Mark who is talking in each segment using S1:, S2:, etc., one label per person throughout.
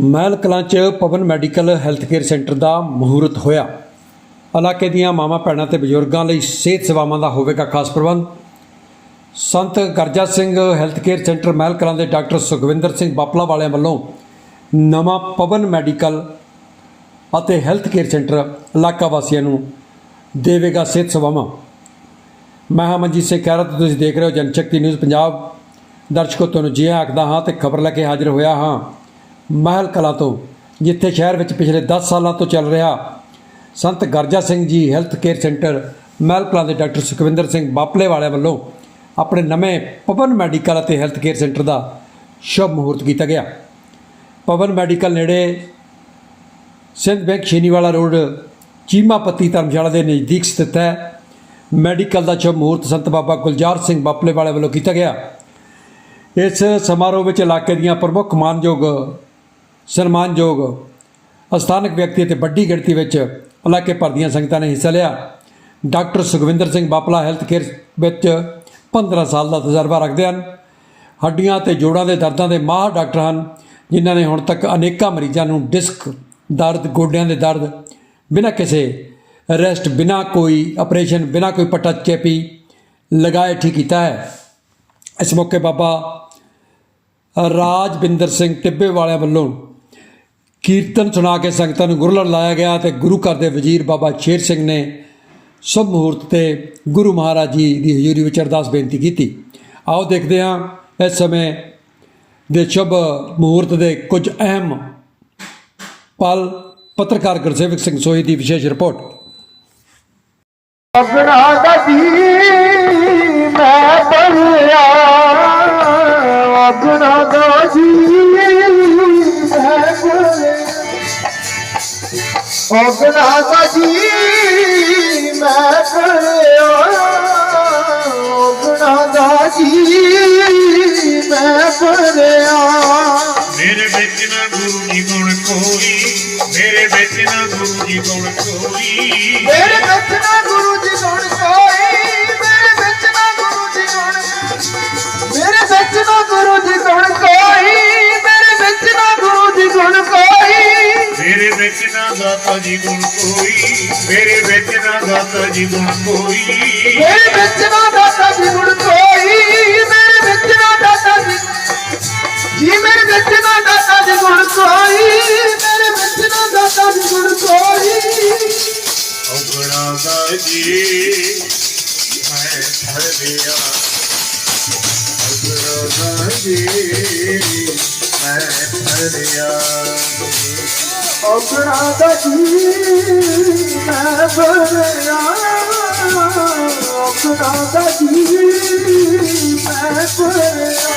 S1: ਮਹਿਲ ਕਲਾਂ 'ਚ Pawan medical health care centre ਦਾ ਮਹੂਰਤ ਹੋਇਆ। ਇਲਾਕੇ ਦੀਆਂ ਮਾਵਾਂ, ਭੈਣਾਂ ਤੇ ਬਜ਼ੁਰਗਾਂ ਲਈ ਸਿਹਤ ਸੇਵਾਵਾਂ ਦਾ ਹੋਵੇਗਾ ਖਾਸ ਪ੍ਰਬੰਧ। Sant Garja Singh health care centre Mehal Kalan ਦੇ ਡਾਕਟਰ ਸੁਖਵਿੰਦਰ ਸਿੰਘ ਬਾਪਲਾ ਵਾਲਿਆਂ ਵੱਲੋਂ ਨਵਾਂ ਪਵਨ ਮੈਡੀਕਲ ਅਤੇ ਹੈਲਥ ਕੇਅਰ ਸੈਂਟਰ ਇਲਾਕਾ ਵਾਸੀਆਂ ਨੂੰ ਦੇਵੇਗਾ ਸਿਹਤ ਸੇਵਾਵਾਂ। ਮੈਂ ਹਾਂ ਮਨਜੀਤ ਸਿੰਘ ਖਹਿਰਾ ਤੇ ਤੁਸੀਂ ਦੇਖ ਰਹੇ ਹੋ ਜਨਸ਼ਕਤੀ ਨਿਊਜ਼ ਪੰਜਾਬ। ਦਰਸ਼ਕੋ, ਤੁਹਾਨੂੰ ਜੀ ਆਖਦਾ ਹਾਂ ਤੇ ਖਬਰ ਲੈ ਕੇ ਹਾਜ਼ਰ ਹੋਇਆ ਹਾਂ। ਮਹਿਲ ਕਲਾਂ ਤੋਂ, ਜਿੱਥੇ ਸ਼ਹਿਰ ਵਿੱਚ ਪਿਛਲੇ 10 ਸਾਲਾਂ ਤੋਂ ਚੱਲ ਰਿਹਾ Sant Garja Singh ji health care centre Mehal Kalan ਦੇ ਡਾਕਟਰ ਸੁਖਵਿੰਦਰ ਸਿੰਘ ਬਾਪਲੇ ਵਾਲਿਆਂ ਵੱਲੋਂ ਆਪਣੇ ਨਵੇਂ ਪਵਨ ਮੈਡੀਕਲ ਅਤੇ ਹੈਲਥ ਕੇਅਰ ਸੈਂਟਰ ਦਾ ਸ਼ੁਭ ਮਹੂਰਤ ਕੀਤਾ ਗਿਆ। ਪਵਨ ਮੈਡੀਕਲ ਨੇੜੇ ਸਿੰਧ ਬੈਂਕ ਸ਼ੀਨੀਵਾਲਾ ਰੋਡ, ਚੀਮਾਪੱਤੀ ਧਰਮਸ਼ਾਲਾ ਦੇ ਨਜ਼ਦੀਕ ਸਥਿਤ ਹੈ। ਮੈਡੀਕਲ ਦਾ ਸ਼ੁਭ ਮਹੂਰਤ ਸੰਤ ਬਾਬਾ ਗੁਲਜ਼ਾਰ ਸਿੰਘ ਬਾਪਲੇ ਵਾਲੇ ਵੱਲੋਂ ਕੀਤਾ ਗਿਆ। ਇਸ ਸਮਾਰੋਹ ਵਿੱਚ ਇਲਾਕੇ ਦੀਆਂ ਪ੍ਰਮੁੱਖ ਮਾਨਯੋਗ ਸਨਮਾਨਯੋਗ ਸਥਾਨਕ ਵਿਅਕਤੀ ਅਤੇ ਵੱਡੀ ਗਿਣਤੀ ਵਿੱਚ ਇਲਾਕੇ ਭਰ ਦੀਆਂ ਸੰਗਤਾਂ ਨੇ ਹਿੱਸਾ ਲਿਆ। Doctor Sukhwinder Singh Bapla health care ਵਿੱਚ 15 ਸਾਲ ਦਾ ਤਜਰਬਾ ਰੱਖਦੇ ਹਨ। ਹੱਡੀਆਂ ਤੇ ਜੋੜਾਂ ਦੇ ਦਰਦਾਂ ਦੇ ਮਾਹਰ ਡਾਕਟਰ ਹਨ, ਜਿਨ੍ਹਾਂ ਨੇ ਹੁਣ ਤੱਕ ਅਨੇਕਾਂ ਮਰੀਜ਼ਾਂ ਨੂੰ ਡਿਸਕ ਦਰਦ, ਗੋਡਿਆਂ ਦੇ ਦਰਦ, ਬਿਨਾਂ ਕਿਸੇ ਰੈਸਟ, ਬਿਨਾਂ ਕੋਈ ਆਪਰੇਸ਼ਨ, ਬਿਨਾਂ ਕੋਈ ਪੱਟਾ ਚੈਪੀ ਲਗਾਏ ਠੀਕ ਕੀਤਾ ਹੈ। ਇਸ ਮੌਕੇ ਬਾਬਾ ਰਾਜਵਿੰਦਰ ਸਿੰਘ ਟਿੱਬੇ ਵਾਲਿਆਂ ਵੱਲੋਂ ਕੀਰਤਨ ਸੁਣਾ ਕੇ ਸੰਗਤਾਂ ਨੂੰ ਗੁਰਲੜ ਲਾਇਆ ਗਿਆ ਤੇ ਗੁਰੂ ਘਰ ਦੇ ਵਜ਼ੀਰ ਬਾਬਾ ਸ਼ੇਰ ਸਿੰਘ ਨੇ ਸ਼ੁਭ ਮੁਹੂਰਤ ਤੇ ਗੁਰੂ ਮਹਾਰਾਜ ਜੀ ਦੀ ਹਜ਼ੂਰੀ ਵਿੱਚ ਅਰਦਾਸ ਬੇਨਤੀ ਕੀਤੀ। ਆਓ ਦੇਖਦੇ ਹਾਂ ਇਸ ਸਮੇਂ ਦੇ ਸ਼ੁਭ ਮਹੂਰਤ ਦੇ ਕੁਝ ਅਹਿਮ ਪਲ ਪੱਤਰਕਾਰ ਗੁਰਸੇਵਕ ਸਿੰਘ ਸੋਹੀ ਦੀ ਵਿਸ਼ੇਸ਼ ਰਿਪੋਰਟ।
S2: ਆਪਣਾ ਦਾ ਜੀ ਮੈਂ ਪੜਿਆ ਆਪਣਾ ਦਾ ਜੀ ਆਪਣਾ ਦਾ ਜੀ ਮੈਂ ਪੜਿਆ ਆਪਣਾ ਦਾ ਜੀ ਮੈਂ ਪੜਿਆ।
S3: ਮੇਰੇ ਵਿੱਚ ਨਾ ਗੁਰੂ ਜੀ ਗੁਣ ਕੋਈ ਮੇਰੇ ਵਿੱਚ ਨਾ ਗੁਰੂ ਜੀ ਗੁਣ ਕੋਈ।
S2: ਮੇਰੇ ਵਿੱਚ ਨਾ ਗੁਰੂ ਜੀ ਗੁਣ ਕੋਈ ਮੇਰੇ ਵਿੱਚ ਨਾ ਗੁਰੂ ਜੀ ਗੁਣ। ਮੇਰੇ ਵਿੱਚ ਨਾ ਗੁਰੂ ਜੀ ਗੁਣ ਵਿੱਚ ਨਾ
S3: ਦਾਤਾ ਜੀ ਗੁਣ ਕੋਈ ਮੇਰੇ ਵਿੱਚ ਨਾ ਦਾਤਾ ਜੀ ਗੁਣ ਕੋਈ।
S2: ਮੇਰੇ ਵਿੱਚ ਨਾ ਦਾਤਾ ਜੀ ਗੁਣ ਕੋਈ ਮੇਰੇ ਵਿੱਚ ਨਾ ਦਾਤਾ ਜੀ ਜੀ ਮੇਰੇ ਵਿੱਚ ਨਾ ਦਾਤਾ ਜੀ ਗੁਣ ਕੋਈ ਮੇਰੇ ਵਿੱਚ ਨਾ ਦਾਤਾ ਜੀ ਗੁਣ ਕੋਈ।
S3: ਔਗਣਾ ਦਾ ਜੀ ਮੈਂ ਔਗਣਾ ਦਾ ਜੀ ਮੈਂ ਲਿਆ।
S2: ਆਪਣਾ ਦਾ ਜੀ ਮੈਂ ਬਰਿਆ ਆਪਣਾ ਜੀ ਮੈਂ ਬਰਿਆ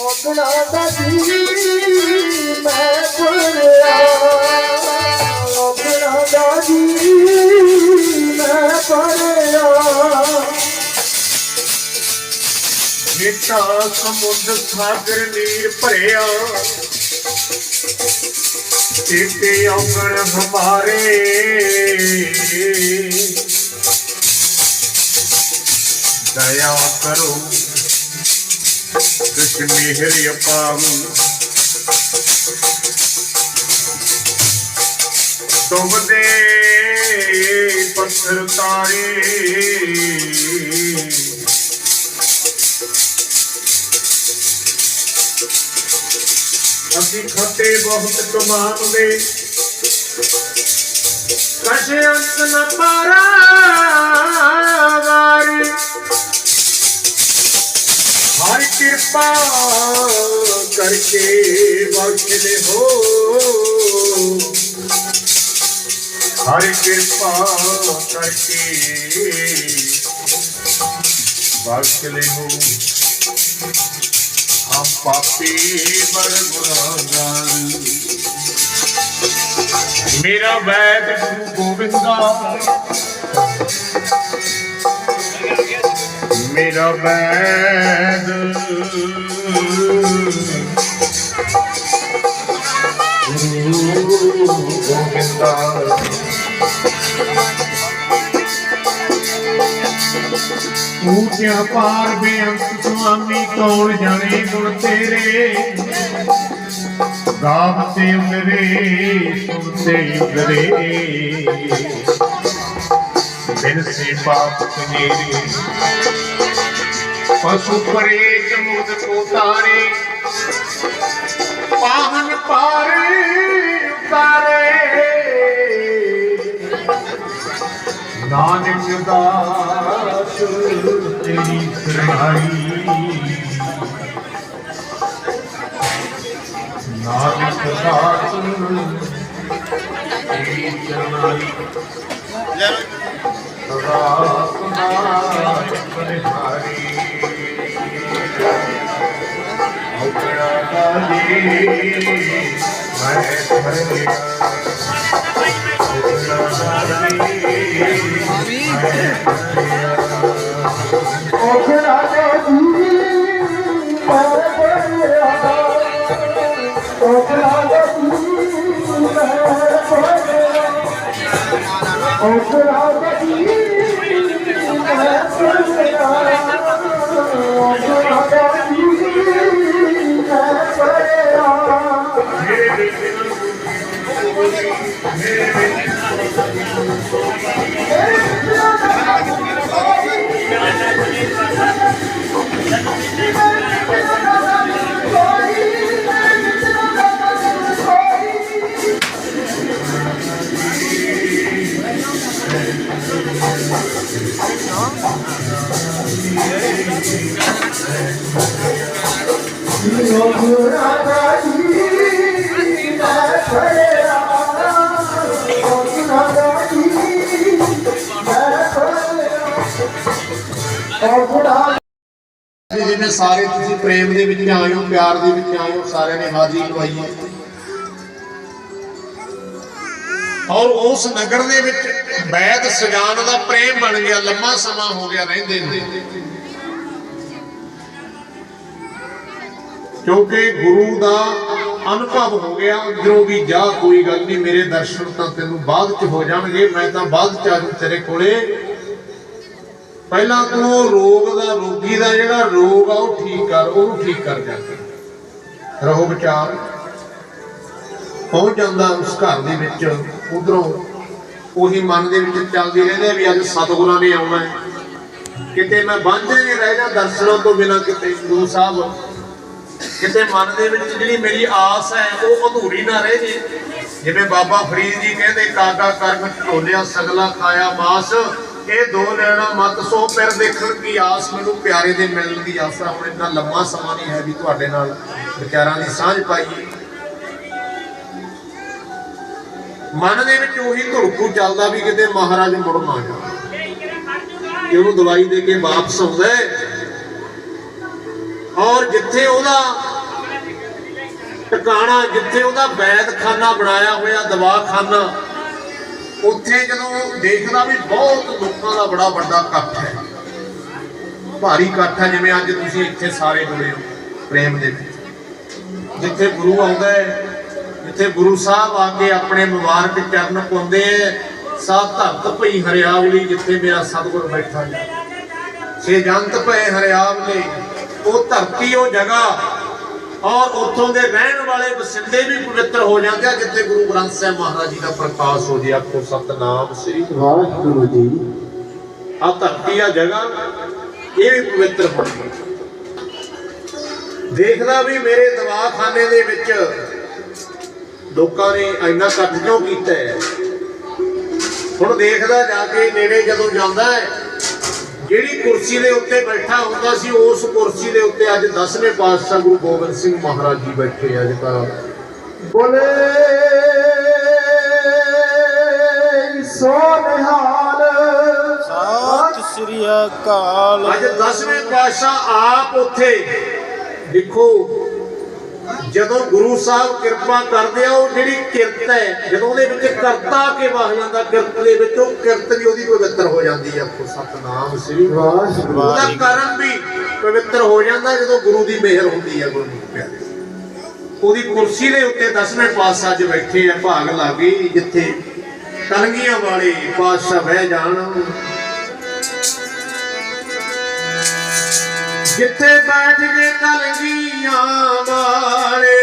S2: ਆਪਣਾ ਜੀ ਮੈਂ ਬਰਿਆ ਆਪਣਾ ਜੀ ਮੈਂ ਬਰਿਆ
S3: ਮਿੱਠਾ ਸਮੁੰਦ ਸਾਗਰ ਨੀਰ ਭਰਿਆ। ਤੇਤੇ ਔਗਣ ਹਮਾਰੇ। ਦਇਆ ਕਰੋ ਕ੍ਰਿਸ਼ਨ ਮਿਹਰ ਅਪਾਮ ਤੁਮ ਦੇ ਪੱਥਰ ਤਾਰੇ। ਅਸੀਂ ਖੱਤੇ ਬਹੁਤ ਕਮਾਉਂਦੇ ਕਸ਼ੇ ਅੰਤ ਨ ਪਾਰਾ ਵਾਰੀ। ਹਰ ਕਿਰਪਾ ਕਰਕੇ ਬਖਸ਼ ਹੋ। ਹਰ ਕਿਰਪਾ ਕਰਕੇ ਬਖਸ਼ ਹੋ। ਹਮ ਪਾਪੀ ਬੜ ਮੇਰਾ ਵੈਦ ਗੁਰੂ ਗੋਬਿੰਦਾ ਮੇਰਾ ਵੈਦ ਗੁਰੂ ਗੋਬਿੰਦਾ ਊਟਿਆ ਪਾਰ ਬੇਅੰਤ ਸੁਆਮੀ ਕੌਣ ਜਾਣੇ ਗੁਣ ਤੇਰੇ?
S4: ਗਾਵਤੇ ਉਗਰੇ ਸੁਣਤੇ ਉਗਰੇ ਬਿਨ ਸੇ ਪਾਪ ਕਨੇਰੇ ਪਸ਼ੂ ਪਰੇਤ ਮੁਦ ਕੋ ਤਾਰੇ। ਪਾਹਨ ਪਾਰੇ ਉਤਾਰੇ। ਨਾਨਕ ਦਾਸ, ਤੇਰੀ ਸਰਣਾਈ ਨਾਨਕ ਦਾਸ, ਤੇਰੀ ਸਰਣਾਈ ਸਦਾ ਸਦਾ ਬਨਹਾਰੀ ਔਕੜਾ ਕਾਜੀ ਮੈਂ ਭਰਿਆ
S2: ਔਖੜਾ ਦੇ ਜੀ ਮੈਂ ਬੜਿਆ
S3: ਜਿਵੇਂ ਸਾਰੇ ਤੁਸੀਂ ਪ੍ਰੇਮ ਦੇ ਵਿੱਚ ਆਏ ਹੋ, ਪਿਆਰ ਦੇ ਵਿੱਚ ਆਏ ਹੋ, ਸਾਰਿਆਂ ਨੇ ਹਾਜ਼ਰੀ ਲਵਾਈ ਹੈ। ਔਰ ਉਸ ਨਗਰ ਦੇ ਵਿੱਚ ਬੈਦ ਸਜਾਨ ਦਾ ਪ੍ਰੇਮ ਬਣ ਗਿਆ, ਲੰਮਾ ਸਮਾਂ ਹੋ ਗਿਆ ਰਹਿੰਦੇ ਨੇ। ਕਿਉਂਕਿ ਗੁਰੂ ਦਾ ਅਨੁਭਵ ਹੋ ਗਿਆ, ਅੰਦਰੋਂ ਵੀ ਜਾ ਕੋਈ ਗੱਲ ਨਹੀਂ, ਮੇਰੇ ਦਰਸ਼ਨ ਤਾਂ ਤੈਨੂੰ ਬਾਅਦ ਚ ਹੋ ਜਾਣਗੇ, ਮੈਂ ਤਾਂ ਬਾਅਦ ਚ ਆ ਤੇਰੇ ਕੋਲੇ। ਪਹਿਲਾਂ ਤੂੰ ਰੋਗ ਦਾ, ਰੋਗੀ ਦਾ ਜਿਹੜਾ ਰੋਗ ਆ, ਉਹ ਠੀਕ ਕਰ, ਉਹਨੂੰ ਠੀਕ ਕਰ ਜਾ ਰਹੋ ਵਿਚਾਰ। ਪਹੁੰਚ ਜਾਂਦਾ ਉਸ ਘਰ ਦੇ ਵਿੱਚ, ਉਧਰੋਂ ਉਹੀ ਮਨ ਦੇ ਵਿੱਚ ਚੱਲਦੀ ਰਹਿੰਦੇ ਵੀ ਅੱਜ ਸਤਿਗੁਰਾਂ ਨੇ ਆਉਣਾ ਹੈ। ਕਿਤੇ ਮੈਂ ਵਾਂਝੇ ਨਹੀਂ ਰਹਿ ਜਾ ਦਰਸ਼ਨਾਂ ਤੋਂ ਬਿਨਾ ਕਿਤੇ, ਗੁਰੂ ਸਾਹਿਬ। ਕਿਤੇ ਮਨ ਦੇ ਵਿੱਚ ਜਿਹੜੀ ਮੇਰੀ ਆਸ ਹੈ, ਉਹ ਅਧੂਰੀ ਨਾ ਰਹਿ ਜੇ। ਜਿਵੇਂ ਬਾਬਾ ਫਰੀਦ ਜੀ ਕਹਿੰਦੇ ਕਾਗਾ ਕਰਮ ਢੋਲਿਆ ਸਗਲਾ ਖਾਇਆ ਮਾਸ। ਇਹ ਦੋ ਲੈਣਾ ਮਤ, ਸੋ ਫਿਰ ਦੇਖਣ ਕੀ ਆਸ ਮੈਨੂੰ ਪਿਆਰੇ ਦੇ ਮਿਲਣ ਦੀ ਆਸਾ ਹੁਣ ਇੰਨਾ ਲੰਮਾ ਸਮਾਂ ਨਹੀਂ ਹੈ ਵੀ ਤੁਹਾਡੇ ਨਾਲ ਵਿਚਾਰਾਂ ਦੀ ਸਾਂਝ ਪਾਈਏ। ਮਨ ਦੇ ਵਿੱਚ ਉਹੀ ਧੜਕੂ ਚੱਲਦਾ ਵੀ ਕਿਤੇ ਮਹਾਰਾਜ ਮੁੜ ਨਾ ਜਾਵੇ ਉਹਨੂੰ ਦਵਾਈ ਦੇ ਕੇ ਵਾਪਸ ਆਉਂਦਾ ਔਰ ਜਿੱਥੇ ਉਹਦਾ ਟਿਕਾਣਾ, ਜਿੱਥੇ ਉਹਦਾ ਵੈਦਖਾਨਾ ਬਣਾਇਆ ਹੋਇਆ, ਦਵਾਖਾਨਾ, ਉੱਥੇ ਜਦੋਂ ਦੇਖਦਾ ਵੀ ਬਹੁਤ ਲੋਕਾਂ ਦਾ ਬੜਾ ਵੱਡਾ ਇਕੱਠ ਹੈ। ਭਾਰੀ ਇਕੱਠ ਹੈ, ਜਿਵੇਂ ਅੱਜ ਤੁਸੀਂ ਇੱਥੇ ਸਾਰੇ ਜੁੜੇ ਹੋ, ਪ੍ਰੇਮ ਦੇ ਵਿੱਚ। ਜਿੱਥੇ ਗੁਰੂ ਆਉਂਦਾ ਹੈ, ਜਿੱਥੇ ਗੁਰੂ ਸਾਹਿਬ ਆ ਕੇ ਆਪਣੇ ਮੁਬਾਰਕ ਚਰਨ ਪਾਉਂਦੇ ਐ ਸਾਧ ਧਰਤ ਭਈ ਹਰਿਆਵਲੀ ਜਿੱਥੇ ਮੇਰਾ ਸਤਿਗੁਰ ਬੈਠਾ ਹੈ। ਛੇ ਜੰਤ ਪਏ ਹਰਿਆਵਲੇ ਉਹ ਧਰਤੀ ਉਹ ਜਗ੍ਹਾ ਔਰ ਉੱਥੋਂ ਦੇ ਰਹਿਣ ਵਾਲੇ ਵਸਿੰਦੇ ਵੀ ਪਵਿੱਤਰ ਹੋ ਜਾਂਦੇ ਆ ਜਿੱਥੇ ਗੁਰੂ ਗ੍ਰੰਥ ਸਾਹਿਬ ਮਹਾਰਾਜ ਜੀ ਦਾ ਪ੍ਰਕਾਸ਼ ਹੋ ਜੇ। ਆਖੋ ਸਤਨਾਮ ਸ੍ਰੀ
S2: ਵਾਹਿਗੁਰੂ ਜੀ।
S3: ਆ ਧਰਤੀ ਆ ਜਗ੍ਹਾ ਇਹ ਵੀ ਪਵਿੱਤਰ ਹੋ ਦੇਖਦਾ ਵੀ ਮੇਰੇ ਦਵਾਖਾਨੇ ਦੇ ਵਿੱਚ ਲੋਕਾਂ ਨੇ ਇੰਨਾ ਇਕੱਠ ਕਿਉਂ ਕੀਤਾ ਹੈ? ਹੁਣ ਦੇਖਦਾ ਜਾ ਕੇ ਨੇੜੇ ਜਦੋਂ ਜਾਂਦਾ ਹੈ ਜਿਹੜੀ ਕੁਰਸੀ ਦੇ ਉੱਤੇ ਬੈਠਾ ਹੁੰਦਾ ਸੀ ਉਸ ਕੁਰਸੀ ਦੇ ਉੱਤੇ ਅੱਜ 10ਵੇਂ ਪਾਤਸ਼ਾਹ ਗੁਰੂ ਗੋਬਿੰਦ ਸਿੰਘ ਮਹਾਰਾਜ ਜੀ ਬੈਠੇ ਅੱਜ ਤਾਂ।
S2: ਬੋਲੇ ਸੋ ਨਿਹਾਲ।
S5: ਸਤਿ ਸ੍ਰੀ ਅਕਾਲ।
S3: ਅੱਜ 10ਵੇਂ ਪਾਤਸ਼ਾਹ ਆਪ ਉੱਥੇ। ਦੇਖੋ ਜਦੋਂ ਗੁਰੂ ਸਾਹਿਬ ਕਿਰਪਾ ਕਰਦੇ ਆ ਉਹ ਜਿਹੜੀ ਕਿਰਤ ਹੈ ਜਦੋਂ ਉਹਦੇ ਵਿੱਚ ਕਰਤਾ ਕੇ ਵਹ ਜਾਂਦਾ ਕਿਰਤ ਦੇ ਵਿੱਚ ਉਹ ਕਿਰਤ ਵੀ ਉਹਦੀ ਪਵਿੱਤਰ ਹੋ ਜਾਂਦੀ ਹੈ ਆਪੋ ਸਤਨਾਮ ਸ੍ਰੀ
S2: ਵਾਹਿਗੁਰੂ
S3: ਉਹਦਾ ਕਰਮ ਵੀ ਪਵਿੱਤਰ ਹੋ ਜਾਂਦਾ ਜਦੋਂ ਗੁਰੂ ਦੀ ਮਿਹਰ ਹੁੰਦੀ ਹੈ ਗੁਰੂ ਦੀ ਪਿਆਰੇ। ਉਹਦੀ ਕੁਰਸੀ ਦੇ ਉੱਤੇ 10ਵੇਂ ਪਾਤਸ਼ਾਹ ਅੱਜ ਬੈਠੇ ਆ ਭਾਗ ਲਾਗੇ ਜਿੱਥੇ ਕਲਗੀਆਂ ਵਾਲੇ ਪਾਤਸ਼ਾਹ ਬਹਿ ਜਾਣ। ਜਿੱਥੇ ਬੈਠ ਕੇ ਕਲਗੀਆਂ ਵਾਲੇ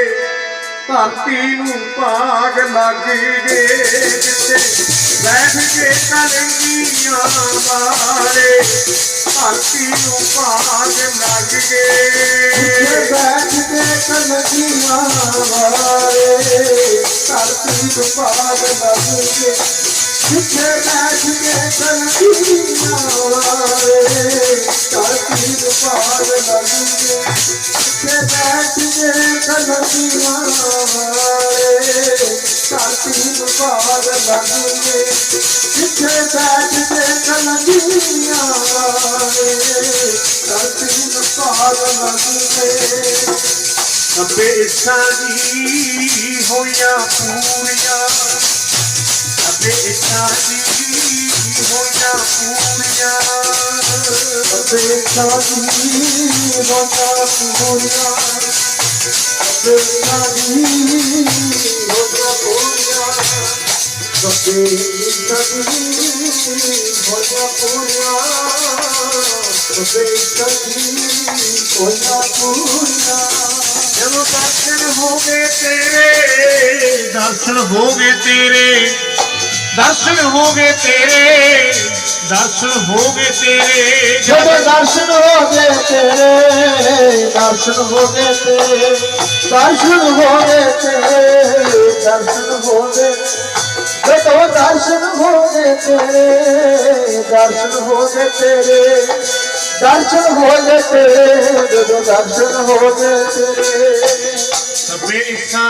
S3: ਧਰਤੀ ਨੂੰ ਭਾਗ ਲੱਗ ਗਏ ਜਿੱਥੇ ਬੈਠ ਕੇ ਕਲੰਗੀਆਂ ਵਾਲੇ ਧਰਤੀ ਨੂੰ ਭਾਗ ਲੱਗ ਗਏ
S2: ਬੈਠ ਕੇ ਕਲਗੀਆਂ ਵਾਲੇ ਧਰਤੀ ਨੂੰ ਭਾਗ ਲੱਗ ਗਏ ਬੈਠ ਕੇ ਕਲਗੀਆਂ ਵਾਲੇ ਧਰਤੀ ਨੂੰ ਭਾਗ ਲੱਗੇ ਜਿੱਥੇ ਬੈਠ ਕੇ ਕਲਗੀਆਂ ਵਾਲੇ ਧਰਤੀ ਨੂੰ ਭਾਗ ਲੱਗੇ ਜਿੱਥੇ ਬੈਠ ਕੇ ਕਲਗੀਆਂ ਵਾਲੇ ਧਰਤੀ ਨੂੰ ਭਾਗ ਲੱਗੇ
S3: ਅੱਬੇ ਇੱਛਾ ਦੀ ਹੋਈਆਂ ਪੂਰੀਆਂ ਅੱਬੇ ਇੱਛਾ ਦੀ ਹੋਈਆਂ ਪੂਰੀਆਂ
S2: ਅਬੇ ਸਾਡੀ ਹੋਣਾ ਪੂਰੀਆਂ ਅਬੇ ਸਾਡੀ ਹੋਣਾ ਪੂਰੀਆਂ ਅਬੇ ਸਾਡੀ ਹੋਣਾ ਪੂਰੀਆਂ ਅਬੇ ਸਾਡੀ ਹੋਣਾ ਪੂਰੀਆਂ
S3: ਜਦੋਂ ਦਰਸ਼ਨ ਹੋ ਗਏ ਤੇਰੇ ਦਰਸ਼ਨ ਹੋ ਗਏ ਤੇਰੇ ਦਰਸ਼ਨ ਹੋ ਗਏ ਤੇਰੇ ਦਰਸ਼ਨ ਹੋ ਗਏ ਤੇਰੇ
S2: ਜਦੋਂ ਦਰਸ਼ਨ ਹੋ ਗਏ ਤੇਰੇ ਦਰਸ਼ਨ ਹੋ ਗਏ ਤੇਰੇ ਦਰਸ਼ਨ ਹੋ ਗਏ ਤੇਰੇ ਦਰਸ਼ਨ ਹੋ ਗਏ ਜਦੋਂ ਦਰਸ਼ਨ ਹੋ ਗਏ ਤੇਰੇ ਦਰਸ਼ਨ ਹੋ ਗਏ ਤੇਰੇ ਦਰਸ਼ਨ ਹੋ ਗਏ ਤੇਰੇ ਜਦੋਂ ਦਰਸ਼ਨ ਹੋ ਗਏ ਤੇਰੇ
S3: ਸਭੇ ਇੱਛਾ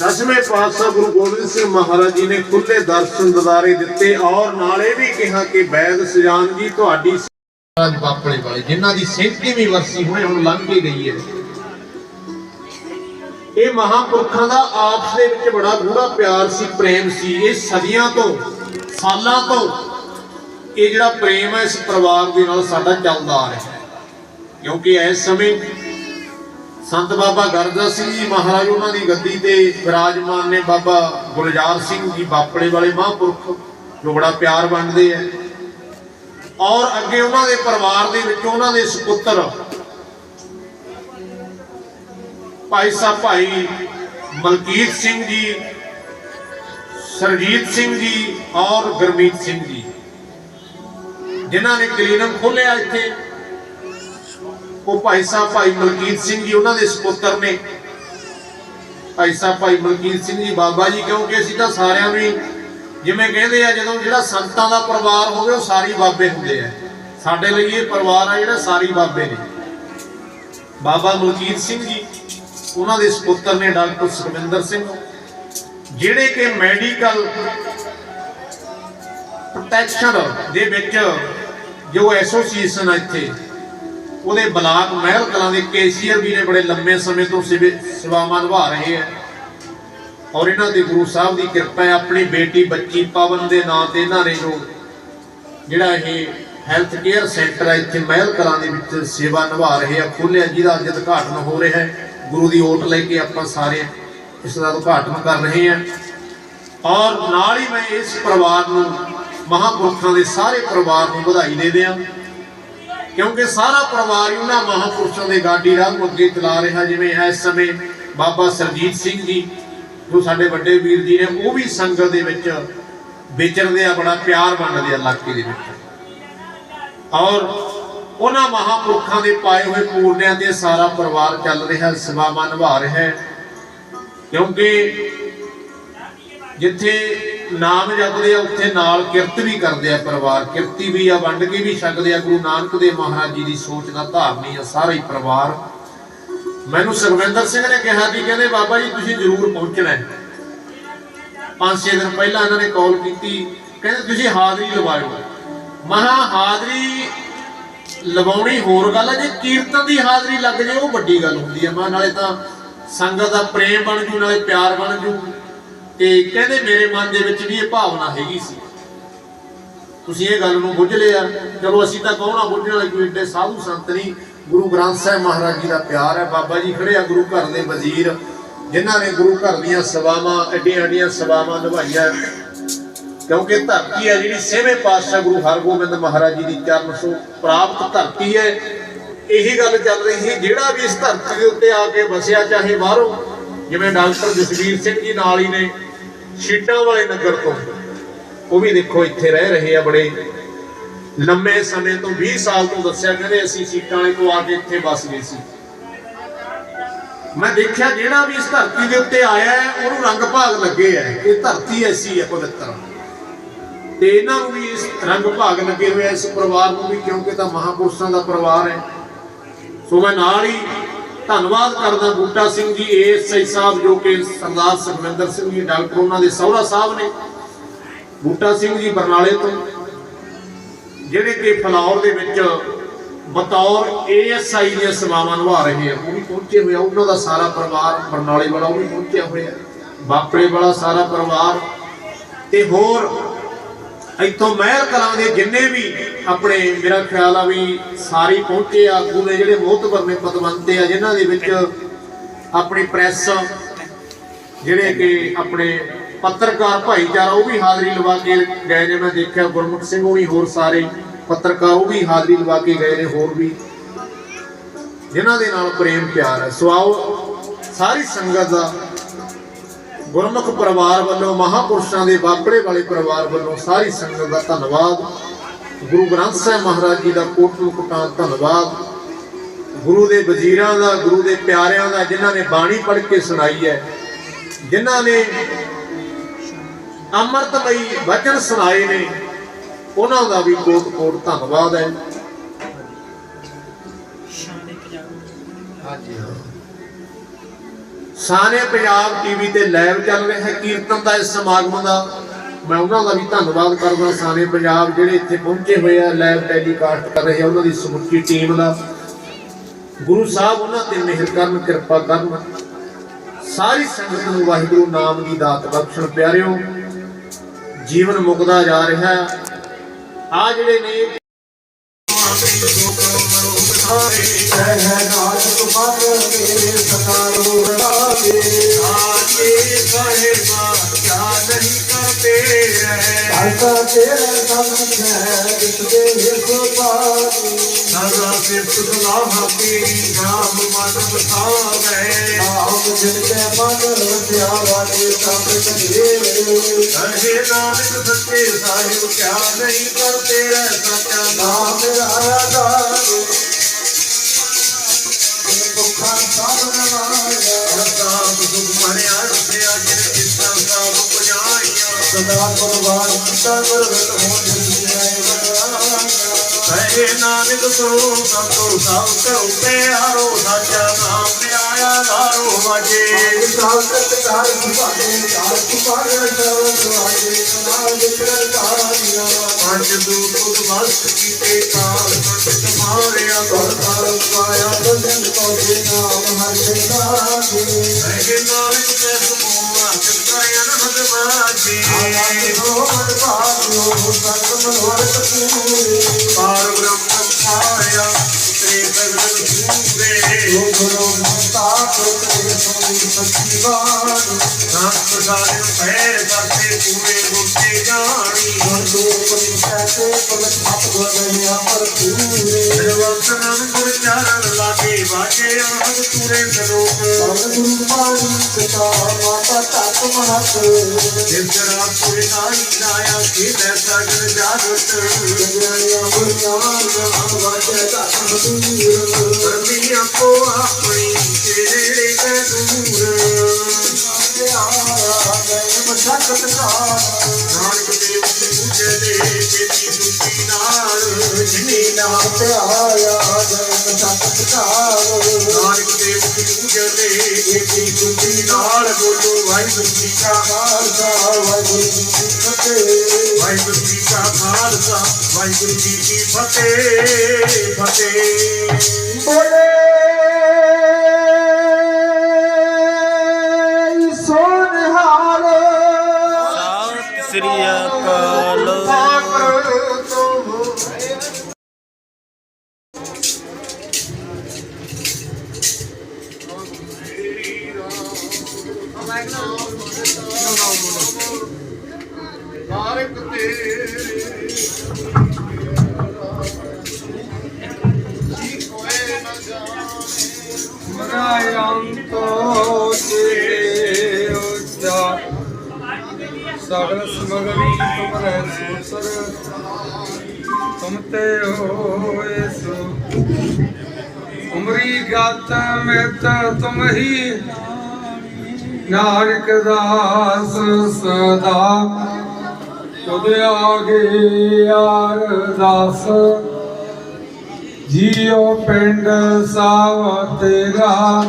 S3: ਦਸਵੇਂ ਪਾਤਸ਼ਾਹ ਗੁਰੂ ਗੋਬਿੰਦ ਸਿੰਘ ਮਹਾਰਾਜ ਜੀ ਨੇ ਖੁੱਲੇ ਦਰਸ਼ਨ ਦਿਦਾਰੇ ਦਿੱਤੇ ਔਰ ਨਾਲੇ ਵੀ ਕਿਹਾ ਕਿ ਬੈਦ ਸਜਾਨ ਜੀ, ਤੁਹਾਡੀ ਰਾਜ ਬਾਪਲੇ ਵਾਲੇ, ਜਿਨ੍ਹਾਂ ਦੀ 37ਵੀਂ ਵਰਸੀ, ਹੁਣੇ ਹੁਣ ਲੰਘ ਕੇ ਗਈ ਹੈ। ਇਹ ਮਹਾਪੁਰਖਾਂ ਦਾ ਆਪਸ ਦੇ ਵਿੱਚ ਬੜਾ ਗੂੜਾ ਪਿਆਰ ਸੀ, ਪ੍ਰੇਮ ਸੀ। ਇਹ ਸਦੀਆਂ ਤੋਂ, ਸਾਲਾਂ ਤੋਂ ਇਹ ਜਿਹੜਾ ਪ੍ਰੇਮ ਹੈ, ਇਸ ਪਰਿਵਾਰ ਦੇ ਨਾਲ ਸਾਡਾ ਚੱਲਦਾ ਆ ਰਿਹਾ ਕਿਉਂਕਿ ਇਸ ਸਮੇਂ ਸੰਤ ਬਾਬਾ ਗਰਜਾ ਸਿੰਘ ਜੀ ਮਹਾਰਾਜ ਉਹਨਾਂ ਦੀ ਗੱਦੀ ਤੇ ਵਿਰਾਜਮਾਨ ਨੇ ਬਾਬਾ ਗੁਲਜ਼ਾਰ ਸਿੰਘ ਜੀ ਬਾਪੜੇ ਵਾਲੇ ਮਹਾਂਪੁਰਖ, ਜੋ ਬੜਾ ਪਿਆਰ ਵੰਡਦੇ ਆ। ਔਰ ਅੱਗੇ ਉਹਨਾਂ ਦੇ ਪਰਿਵਾਰ ਦੇ ਵਿੱਚ ਉਹਨਾਂ ਦੇ ਸੁਪੁੱਤਰ ਭਾਈ ਸਾਹਿਬ ਭਾਈ ਮਲਕੀਤ ਸਿੰਘ ਜੀ, ਸਰਜੀਤ ਸਿੰਘ ਜੀ ਔਰ ਗੁਰਮੀਤ ਸਿੰਘ ਜੀ, ਜਿਨ੍ਹਾਂ ਨੇ ਕਲੀਨਿਕ ਖੋਲਿਆ ਇੱਥੇ। ਉਹ ਭਾਈ ਸਾਹਿਬ, ਭਾਈ ਮਲਕੀਤ ਸਿੰਘ ਜੀ, ਉਹਨਾਂ ਦੇ ਸੁਪੁੱਤਰ ਨੇ। ਭਾਈ ਸਾਹਿਬ, ਭਾਈ ਮਲਕੀਤ ਸਿੰਘ ਜੀ, ਬਾਬਾ ਜੀ, ਕਿਉਂਕਿ ਅਸੀਂ ਤਾਂ ਸਾਰਿਆਂ ਨੂੰ ਹੀ ਜਿਵੇਂ ਕਹਿੰਦੇ ਆ, ਜਦੋਂ ਜਿਹੜਾ ਸੰਤਾਂ ਦਾ ਪਰਿਵਾਰ ਹੋਵੇ, ਉਹ ਸਾਰੇ ਬਾਬੇ ਹੁੰਦੇ ਆ। ਸਾਡੇ ਲਈ ਇਹ ਪਰਿਵਾਰ ਆ, ਜਿਹੜਾ ਸਾਰੀ ਬਾਬੇ ਨੇ। ਬਾਬਾ ਮਲਕੀਤ ਸਿੰਘ ਜੀ, ਉਹਨਾਂ ਦੇ ਸੁਪੁੱਤਰ ਨੇ ਡਾਕਟਰ ਸੁਖਵਿੰਦਰ ਸਿੰਘ। ਜਿਹੜੇ ਕਿ ਮੈਡੀਕਲ ਪ੍ਰੋਟੈਕਸ਼ਨ ਦੇ ਵਿੱਚ ਜੋ ਐਸੋਸੀਏਸ਼ਨ ਆ ਇੱਥੇ ਉਹਦੇ ਬਲਾਕ ਮਹਿਲ ਕਲਾਂ ਦੇ ਕੇਸੀਅਰ ਵੀ ਨੇ ਬੜੇ ਲੰਮੇ ਸਮੇਂ ਤੋਂ ਸੇਵੇ- ਸੇਵਾਵਾਂ ਨਿਭਾ ਰਹੇ ਆ ਔਰ ਇਹਨਾਂ ਦੇ ਗੁਰੂ ਸਾਹਿਬ ਦੀ ਕਿਰਪਾ ਹੈ, ਆਪਣੀ ਬੇਟੀ, ਬੱਚੀ ਪਵਨ ਦੇ ਨਾਂ ਤੇ ਇਹਨਾਂ ਨੇ ਜੋ ਜਿਹੜਾ ਇਹ ਹੈਲਥ ਕੇਅਰ ਸੈਂਟਰ ਹੈ, ਇੱਥੇ ਮਹਿਲ ਕਲਾਂ ਦੇ ਵਿੱਚ ਸੇਵਾ ਨਿਭਾ ਰਹੇ ਆ ਖੋਲ੍ਹਿਆ ਜਿਹਦਾ ਅੱਜ ਉਦਘਾਟਨ ਹੋ ਰਿਹਾ ਹੈ। ਗੁਰੂ ਦੀ ਓਟ ਲੈ ਕੇ ਆਪਾਂ ਸਾਰੇ ਇਸ ਦਾ ਉਦਘਾਟਨ ਕਰ ਰਹੇ ਹਾਂ। ਔਰ ਨਾਲ ਹੀ ਮੈਂ ਇਸ ਪਰਿਵਾਰ ਨੂੰ, ਮਹਾਂਪੁਰਖਾਂ ਦੇ ਸਾਰੇ ਪਰਿਵਾਰ ਨੂੰ ਵਧਾਈ ਦੇ ਦਿਆਂ। ਕਿਉਂਕਿ ਸਾਰਾ ਪਰਿਵਾਰ ਉਹਨਾਂ ਮਹਾਂਪੁਰਸ਼ਾਂ ਦੇ ਗਾਡੀ ਰਾਹ ਅੱਗੇ ਚਲਾ ਰਿਹਾ ਜਿਵੇਂ ਇਸ ਸਮੇਂ ਬਾਬਾ ਸਰਜੀਤ ਸਿੰਘ ਜੀ, ਜੋ ਸਾਡੇ ਵੱਡੇ ਵੀਰ ਜੀ ਨੇ, ਉਹ ਵੀ ਸੰਗਤ ਦੇ ਵਿੱਚ ਵਿਚਰਦੇ ਆ, ਬੜਾ ਪਿਆਰ ਵੰਡਦੇ ਆ ਇਲਾਕੇ ਦੇ ਵਿੱਚ। ਔਰ ਉਹਨਾਂ ਮਹਾਂਪੁਰਖਾਂ ਦੇ ਪਾਏ ਹੋਏ ਪੂਰਨਿਆਂ ਤੇ ਸਾਰਾ ਪਰਿਵਾਰ ਚੱਲ ਰਿਹਾ, ਸੇਵਾਵਾਂ ਨਿਭਾ ਰਿਹਾ ਹੈ। ਕਿਉਂਕਿ ਜਿੱਥੇ ਨਾਮ ਜਪਦੇ ਆ, ਉੱਥੇ ਨਾਲ ਕਿਰਤ ਵੀ ਕਰਦੇ ਆ ਪਰਿਵਾਰ। ਕਿਰਤੀ ਵੀ ਆ, ਵੰਡ ਕੇ ਵੀ ਛਕਦੇ ਆ। ਗੁਰੂ ਨਾਨਕ ਦੇਵ ਮਹਾਰਾਜ ਜੀ ਦੀ ਸੋਚ ਦਾ ਧਾਰਨੀ ਆ ਸਾਰਾ ਹੀ ਪਰਿਵਾਰ। ਮੈਨੂੰ ਸੁਖਵਿੰਦਰ ਸਿੰਘ ਨੇ ਕਿਹਾ ਕਿ ਕਹਿੰਦੇ, ਬਾਬਾ ਜੀ, ਤੁਸੀਂ ਜ਼ਰੂਰ ਪਹੁੰਚਣਾ ਹੈ। ਪੰਜ ਛੇ ਦਿਨ ਪਹਿਲਾਂ ਇਹਨਾਂ ਨੇ ਕਾਲ ਕੀਤੀ। ਕਹਿੰਦੇ, ਤੁਸੀਂ ਹਾਜ਼ਰੀ ਲਵਾਇਓ। ਮਹਾ ਹਾਜ਼ਰੀ ਲਵਾਉਣੀ ਹੋਰ ਗੱਲ ਹੈ ਜੇ ਕੀਰਤਨ ਦੀ ਹਾਜ਼ਰੀ ਲੱਗ ਜੇ, ਉਹ ਵੱਡੀ ਗੱਲ ਹੁੰਦੀ ਹੈ ਮਾ ਨਾਲੇ ਤਾਂ ਸੰਗਤ ਦਾ ਪ੍ਰੇਮ ਬਣ ਜੂ, ਨਾਲੇ ਪਿਆਰ ਬਣ ਜੂ। ਤੇ ਕਹਿੰਦੇ ਮੇਰੇ ਮਨ ਦੇ ਵਿੱਚ ਵੀ ਇਹ ਭਾਵਨਾ ਹੈਗੀ ਸੀ। ਤੁਸੀਂ ਇਹ ਗੱਲ ਨੂੰ ਬੁੱਝ ਲਿਆ। ਚਲੋ ਅਸੀਂ ਤਾਂ ਕਹੋਣਾ ਬੁੱਝਣ ਵਾਲੇ ਕੋਈ ਏਡੇ ਸਾਧੂ ਸੰਤ ਨਹੀਂ। ਗੁਰੂ ਗ੍ਰੰਥ ਸਾਹਿਬ ਮਹਾਰਾਜ ਜੀ ਦਾ ਪਿਆਰ ਹੈ। ਬਾਬਾ ਜੀ ਖੜੇ ਆ ਗੁਰੂ ਘਰ ਦੇ ਵਜ਼ੀਰ, ਜਿਨ੍ਹਾਂ ਨੇ ਗੁਰੂ ਘਰ ਦੀਆਂ ਸੇਵਾਵਾਂ ਐਡੀਆਂ ਐਡੀਆਂ ਸੇਵਾਵਾਂ ਨਿਭਾਈਆਂ। ਕਿਉਂਕਿ ਧਰਤੀ ਹੈ ਜਿਹੜੀ ਛੇਵੇਂ ਪਾਤਸ਼ਾਹ ਗੁਰੂ ਹਰਗੋਬਿੰਦ ਮਹਾਰਾਜ ਜੀ ਦੀ ਚਰਨ ਸੋ ਪ੍ਰਾਪਤ ਧਰਤੀ ਹੈ। ਇਹੀ ਗੱਲ ਚੱਲ ਰਹੀ ਸੀ। ਜਿਹੜਾ ਵੀ ਇਸ ਧਰਤੀ ਦੇ ਉੱਤੇ ਆ ਕੇ ਵਸਿਆ, ਚਾਹੇ ਬਾਹਰੋਂ, ਜਿਵੇਂ ਡਾਕਟਰ ਜਸਵੀਰ ਸਿੰਘ ਜੀ ਨਾਲ ਹੀ ਨੇ ਸ਼ੀਟਾਂ ਵਾਲੇ ਨਗਰ ਤੋਂ। ਉਹ ਵੀ ਦੇਖੋ, ਇੱਥੇ ਰਹਿ ਰਹੇ ਆ ਬੜੇ ਲੰਮੇ ਸਮੇਂ ਤੋਂ 20 ਸਾਲ ਤੋਂ ਦੱਸਿਆ, ਕਹਿੰਦੇ ਅਸੀਂ ਸੀਟਾਂ ਵਾਲੇ ਤੋਂ ਆ ਕੇ ਇੱਥੇ ਵਸ ਗਏ ਸੀ। ਮੈਂ ਦੇਖਿਆ, ਜਿਹੜਾ ਵੀ ਇਸ ਧਰਤੀ ਦੇ ਉੱਤੇ ਆਇਆ ਹੈ, ਉਹਨੂੰ ਰੰਗ ਭਾਗ ਲੱਗੇ ਹੈ ਇਹ ਧਰਤੀ ਐਸੀ ਹੈ ਪਵਿੱਤਰ। ਤੇ ਇਹਨਾਂ ਨੂੰ ਵੀ ਇਸ ਰੰਗ ਭਾਗ ਲੱਗੇ ਹੋਏ ਇਸ ਪਰਿਵਾਰ ਨੂੰ ਵੀ, ਕਿਉਂਕਿ ਤਾਂ ਮਹਾਪੁਰਸ਼ਾਂ ਦਾ ਪਰਿਵਾਰ ਹੈ। ਸੋ ਮੈਂ ਨਾਲ ਹੀ ਧੰਨਵਾਦ ਕਰਦਾ ਬੂਟਾ ਸਿੰਘ ਜੀ ਏਐਸਆਈ ਸਾਹਿਬ ਜੋ ਕਿ ਸਰਦਾਰ ਸੁਖਵਿੰਦਰ ਸਿੰਘ ਜੀ, ਡਾਕਟਰ ਉਹਨਾਂ ਦੇ ਸਹੁਰਾ ਸਾਹਿਬ ਨੇ। ਬੂਟਾ ਸਿੰਘ ਜੀ ਬਰਨਾਲੇ ਤੋਂ, ਜਿਹੜੇ ਕਿ ਫਲੌਰ ਦੇ ਵਿੱਚ ਬਤੌਰ ਏਐਸਆਈ ਦੀਆਂ ਸੇਵਾਵਾਂ ਨਿਭਾ ਰਹੇ ਆ, ਉਹ ਵੀ ਪਹੁੰਚੇ ਹੋਏ ਆ। ਉਹਨਾਂ ਦਾ ਸਾਰਾ ਪਰਿਵਾਰ ਬਰਨਾਲੇ ਵਾਲਾ ਉਹ ਵੀ ਪਹੁੰਚਿਆ ਹੋਇਆ। ਬਾਪਰੇ ਵਾਲਾ ਸਾਰਾ ਪਰਿਵਾਰ ਤੇ ਹੋਰ ਇੱਥੋਂ ਮਹਿਲ ਕਲਾਂ ਦੇ ਜਿੰਨੇ ਵੀ ਆਪਣੇ ਮੇਰਾ ਖਿਆਲ ਆ ਵੀ ਸਾਰੇ ਪਹੁੰਚੇ ਆਗੂ ਨੇ ਜਿਹੜੇ ਮੋਹਤਬਰ ਨੇ ਪਤਵੰਤੇ ਆ, ਜਿਨ੍ਹਾਂ ਦੇ ਵਿੱਚ ਆਪਣੀ ਪ੍ਰੈਸ, ਜਿਹੜੇ ਕਿ ਆਪਣੇ ਪੱਤਰਕਾਰ ਭਾਈਚਾਰਾ, ਉਹ ਵੀ ਹਾਜ਼ਰੀ ਲਵਾ ਕੇ ਗਏ ਨੇ। ਮੈਂ ਦੇਖਿਆ ਗੁਰਮੁਖ ਸਿੰਘ ਉਹ ਵੀ ਹੋਰ ਸਾਰੇ ਪੱਤਰਕਾਰ, ਉਹ ਵੀ ਹਾਜ਼ਰੀ ਲਵਾ ਕੇ ਗਏ ਨੇ, ਹੋਰ ਵੀ, ਜਿਨ੍ਹਾਂ ਦੇ ਨਾਲ ਪ੍ਰੇਮ ਪਿਆਰ ਹੈ। ਸੋ ਆਓ, ਸਾਰੀ ਸੰਗਤ ਦਾ ਗੁਰਮੁਖ ਪਰਿਵਾਰ ਵੱਲੋਂ, ਮਹਾਪੁਰਸ਼ਾਂ ਦੇ ਵਾਪਰੇ ਵਾਲੇ ਪਰਿਵਾਰ ਵੱਲੋਂ ਸਾਰੀ ਸੰਗਤ ਦਾ ਧੰਨਵਾਦ। ਗੁਰੂ ਗ੍ਰੰਥ ਸਾਹਿਬ ਮਹਾਰਾਜ ਜੀ ਦਾ ਕੋਟ ਨੂੰ ਕੋਟਾਂ ਧੰਨਵਾਦ। ਗੁਰੂ ਦੇ ਵਜ਼ੀਰਾਂ ਦਾ, ਗੁਰੂ ਦੇ ਪਿਆਰਿਆਂ ਦਾ, ਜਿਨ੍ਹਾਂ ਨੇ ਬਾਣੀ ਪੜ੍ਹ ਕੇ ਸੁਣਾਈ ਹੈ, ਜਿਨ੍ਹਾਂ ਨੇ ਅੰਮ੍ਰਿਤਮਈ ਵਚਨ ਸੁਣਾਏ ਨੇ, ਉਹਨਾਂ ਦਾ ਵੀ ਕੋਟ ਕੋਟ ਧੰਨਵਾਦ ਹੈ। ਸਾਰੇ ਪੰਜਾਬ ਟੀਵੀ ਤੇ ਲਾਈਵ ਚੱਲ ਰਿਹਾ ਹੈ ਕੀਰਤਨ ਦਾ ਇਸ ਸਮਾਗਮ ਦਾ। ਮੈਂ ਉਹਨਾਂ ਦਾ ਵੀ ਧੰਨਵਾਦ ਕਰਦਾ ਸਾਰੇ ਪੰਜਾਬ ਜਿਹੜੇ ਇੱਥੇ ਪਹੁੰਚੇ ਹੋਏ ਆ, ਲਾਈਵ ਟੈਲੀਕਾਸਟ ਕਰ ਰਹੇ ਆ, ਉਹਨਾਂ ਦੀ ਸਮੁੱਚੀ ਟੀਮ ਦਾ। ਗੁਰੂ ਸਾਹਿਬ ਉਹਨਾਂ ਤੇ ਮਿਹਰ ਕਰਨ, ਕਿਰਪਾ ਕਰਨ। ਸਾਰੀ ਸੰਗਤ ਨੂੰ ਵਾਹਿਗੁਰੂ ਨਾਮ ਦੀ ਦਾਤ ਬਖਸ਼ਣ। ਪਿਆਰਿਓ, ਜੀਵਨ ਮੁਕਦਾ ਜਾ ਰਿਹਾ। ਆ ਜਿਹੜੇ ਨੇ
S2: ਨਾਰੇ ਸਹਿ ਨਾਥ ਤੁਮਾਰ ਕੇ ਸਤਾਰੂ ਰਾਜੇ ਆਕੇ ਸਹਿ ਮਾ ਕਿਆ ਨਹੀਂ ਕਰਤੇ ਹੈ ਅੰਤਾ ਤੇਰੇ ਸੰਗ ਹੈ ਜਿਸਦੇ ਹਿਰਦ ਪਾਤੀ ਸਦਾ ਸਿਫਤ ਸਲਾਹ ਤੇਰੀ ਨਾਮ ਮਨ ਬਸਾਵੇ ਨਾਮ ਜਿਨ ਕੈ ਮਨ ਪਿਆਰਾ ਦੇ ਸੰਗ ਕਦੇ ਸਹਿ ਨਾਨਕ ਸੱਚੇ ਸਾਹਿਬ ਕਿਆ ਨਹੀਂ ਕਰਤੇ ਹੈ ਸੱਚਾ ਨਾਮ ਰਾਜਾ ਸਦਾ ਗੁਰਬਾਣ ਕੀਤਾ ਗੁਰ ਵਿਣ ਹੋਂ ਜਿਨਾਇ ਵਰਨਾਇਆ ਸਹਿ ਨਾਨਕ ਸਰੂਪ ਸੰਤੋ ਸਭ ਕਰਉ ਪਿਆਰੋ ਸਾਚਾ ਨਾਮ ਨਿਆਇਆ ਧਾਰੋ ਵਾਜੇ ਸਾਖਤ ਧਾਰ ਸੁਭਾਏ ਧਾਰ ਸੁਭਾਏ ਸਰਵ ਸੁਹਾਏ ਨਾਮ ਜਿਤਰ ਧਾਰ ਪੰਜ ਦੂਤ ਵਸ ਕੀਤੇ ਕਾਲ ਸਮਾਰਿਆ ਕਰਤਾਰ ਪਾਇਆ ਬਜਨ ਕੋ ਦੇ ਨਾਮ ਹਰ ਸਿਨਾਦੀ ਰਹਿ ਨਾਨਕ ਤੇ ਸਮੂਹ ਚਿਤਾਇਨ ਹਦਵਾਜੀ ਆਨੰਦ ਹੋਵਨ ਭਾਗੋ ਸਤ ਮਨੋਰਥ ਪੂਰੇ।
S3: ਪਾਰ ਬ੍ਰਹਮ ਛਾਇਆ ਤੇ ਬਜਨ ਪੂਰੇ। ਲੋਕ
S2: ਰੋ ਮਤਾ ਕੋ ਤੇ ਸੋਈ ਸਤਿਵਾਨ
S3: ਪ੍ਰਸਾਦ ਪੈ ਕਰਤੇ ਪੂਰੇ ਗੁਰਤੇ ਜਾਣੀ ਗੁਰ
S2: ਦੋ ਪਰਿਸਾ ਕੋ ਪਲਕ ਹੱਥ ਗਵਨਿਆ ਪਰ ਪੂਰੇ ਭਗਵੰਤ
S3: ਨਾਮ ਗੁਰ ਚਰਨ ਲਾਗੇ ਵਾਜੇ ਆਗ ਪੂਰੇ ਸਰੂਪ ਸਭ
S2: ਗੁਰੂ ਪਾਣੀ ਕਥਾ ਮਾਤਾ ਤਤ ਮਹਤ
S3: ਜਿਸ ਜਰਾ ਕੋਈ ਨਾਈ ਨਾਇਆ ਕੀ ਲੈ ਸਗਨ ਜਾਗਤ
S2: ਜਗਿਆ ਗੁਰ ਨਾਮ ਵਾਜੇ ਤਤ ਮਦੂਰ
S3: ਪਰਮੀਆਂ ਕੋ ਆਪਣੀ
S2: ਤੇਰੇ ਲੈ ਦੂਰ ਸੁਤੀ ਨਾਲ ਜਿਨੀ ਨਾਮ ਨਾਨਕ ਦੇਵ ਪੂਜੇ ਦੇ ਤੇਰੀ ਸੁਤੀ ਨਾਲ ਬੋਲੋ ਵਾਹਿਗੁਰੂ ਜੀ ਕਾ ਖਾਲਸਾ ਵਾਹਿਗੁਰੂ ਜੀ ਕੀ ਫਤਿਹ। ਵਾਹਿਗੁਰੂ ਜੀ ਕਾ ਖਾਲਸਾ ਵਾਹਿਗੁਰੂ ਜੀ ਕੀ ਫਤਿਹ। ਫਤਿਹ
S6: ਸੋਨਹਾਰ
S3: ਮਾਰਕ ਤੇਰੇ ਜੀ ਕੋਏ ਨਾ ਜਾਣੇ।
S4: ਮਰਾਇੰਤੋ ਤੇਰੇ ਉਚਾ। ਸਗਲ ਸਮਗਰੀ ਤੁਮਰੇ ਸੂਸਰ ਤੁਮ ਹੋਏ ਸੋ। ਉਮਰੀ ਗਤ ਮਿਤ ਤੁਮ ਹੀ ਨਾਨਕ ਦਾਸ ਸਦਾ। ਤੁਧ ਆਗੇ ਅਰਦਾਸ ਜੀਉ ਪਿੰਡ ਸਾਵ ਤੇਰਾ।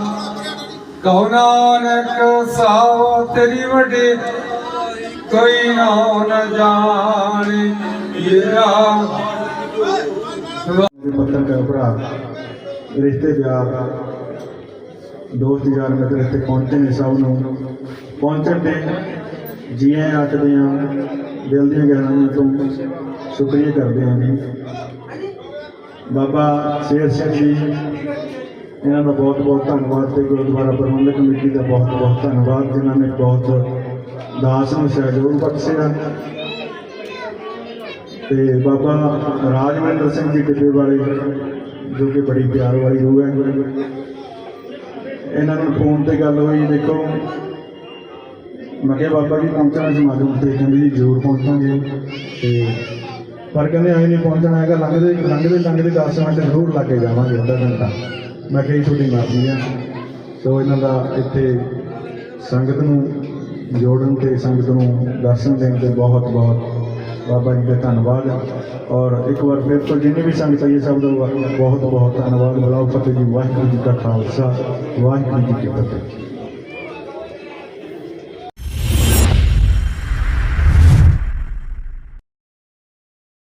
S4: ਕਉ ਨਾਨਕ ਸਾਵ ਤੇਰੀ ਵੱਡੀ ਕੋਈ ਨਾ ਨ ਜਾਣੇ
S7: ਮੇਰੇ। ਪੱਤਰਕਾਰ ਭਰਾ ਰਿਸ਼ਤੇਦਾਰ ਦੋਸਤ ਯਾਰ ਮਿੱਤਰ ਇੱਥੇ ਪਹੁੰਚੇ ਨੇ ਸਭ ਨੂੰ। ਪਹੁੰਚਣ ਤੇ ਜੀ ਆਇਆਂ ਆਖਦੇ ਹਾਂ, ਦਿਲ ਦੀਆਂ ਗਹਿਰਾਈਆਂ ਤੋਂ ਸ਼ੁਕਰੀਆ ਕਰਦੇ ਹਾਂ ਜੀ। ਬਾਬਾ ਸ਼ੇਰ ਸਿੰਘ ਜੀ, ਇਹਨਾਂ ਦਾ ਬਹੁਤ ਬਹੁਤ ਧੰਨਵਾਦ ਤੇ ਗੁਰਦੁਆਰਾ ਪ੍ਰਬੰਧਕ ਕਮੇਟੀ ਦਾ ਬਹੁਤ ਬਹੁਤ ਧੰਨਵਾਦ, ਜਿਨ੍ਹਾਂ ਨੇ ਬਹੁਤ ਦਾਸ ਨੂੰ ਸਹਿਯੋਗ ਬਖਸ਼ਿਆ। ਤੇ ਬਾਬਾ ਰਾਜਵਿੰਦਰ ਸਿੰਘ ਜੀ, ਟਿੱਬੇ ਵਾਲੇ, ਜੋ ਕਿ ਬੜੀ ਪਿਆਰ ਵਾਲੀ ਰੂਹ ਹੈ। ਇਹਨਾਂ ਨੂੰ ਫੋਨ ਤੇ ਗੱਲ ਹੋਈ, ਦੇਖੋ। ਮੈਂ ਕਿਹਾ, ਬਾਬਾ ਜੀ, ਪਹੁੰਚਣਾ ਸਮਾਗਮ ਤੇ ਕਹਿੰਦੇ ਜੀ, ਜ਼ਰੂਰ ਪਹੁੰਚਾਂਗੇ। ਤੇ ਪਰ ਕਹਿੰਦੇ ਆਏ ਨਹੀਂ ਪਹੁੰਚਣਾ ਹੈਗਾ, ਲੰਘਦੇ ਲੰਘਦੇ ਲੰਘਦੇ 10 ਮਿੰਟ ਜ਼ਰੂਰ ਲੱਗ ਕੇ ਜਾਵਾਂਗੇ, ਅੱਧਾ ਘੰਟਾ। ਮੈਂ ਕਿਹਾ ਜੀ ਤੁਹਾਡੀ ਮਰਜ਼ੀ ਹੈ ਸੋ ਇਹਨਾਂ ਦਾ ਇੱਥੇ ਸੰਗਤ ਨੂੰ, ਜੋੜਨ ਤੇ ਸੰਗਤ ਨੂੰ ਦਰਸ਼ਨ ਦੇਣ ਤੇ ਬਹੁਤ ਬਹੁਤ ਬਾਬਾ ਜੀ ਦਾ ਧੰਨਵਾਦ ਔਰ ਇੱਕ ਵਾਰ ਫਿਰ ਤੋਂ ਜਿੰਨੀ ਵੀ ਸੰਗਤ ਆਈ ਹੈ, ਸਭ ਦਾ ਬਹੁਤ ਬਹੁਤ ਧੰਨਵਾਦ। ਬੁਲਾਓ ਫਤਿਹ ਜੀ, ਵਾਹਿਗੁਰੂ ਜੀ ਕਾ ਖਾਲਸਾ, ਵਾਹਿਗੁਰੂ ਜੀ ਕੀ ਫਤਿਹ।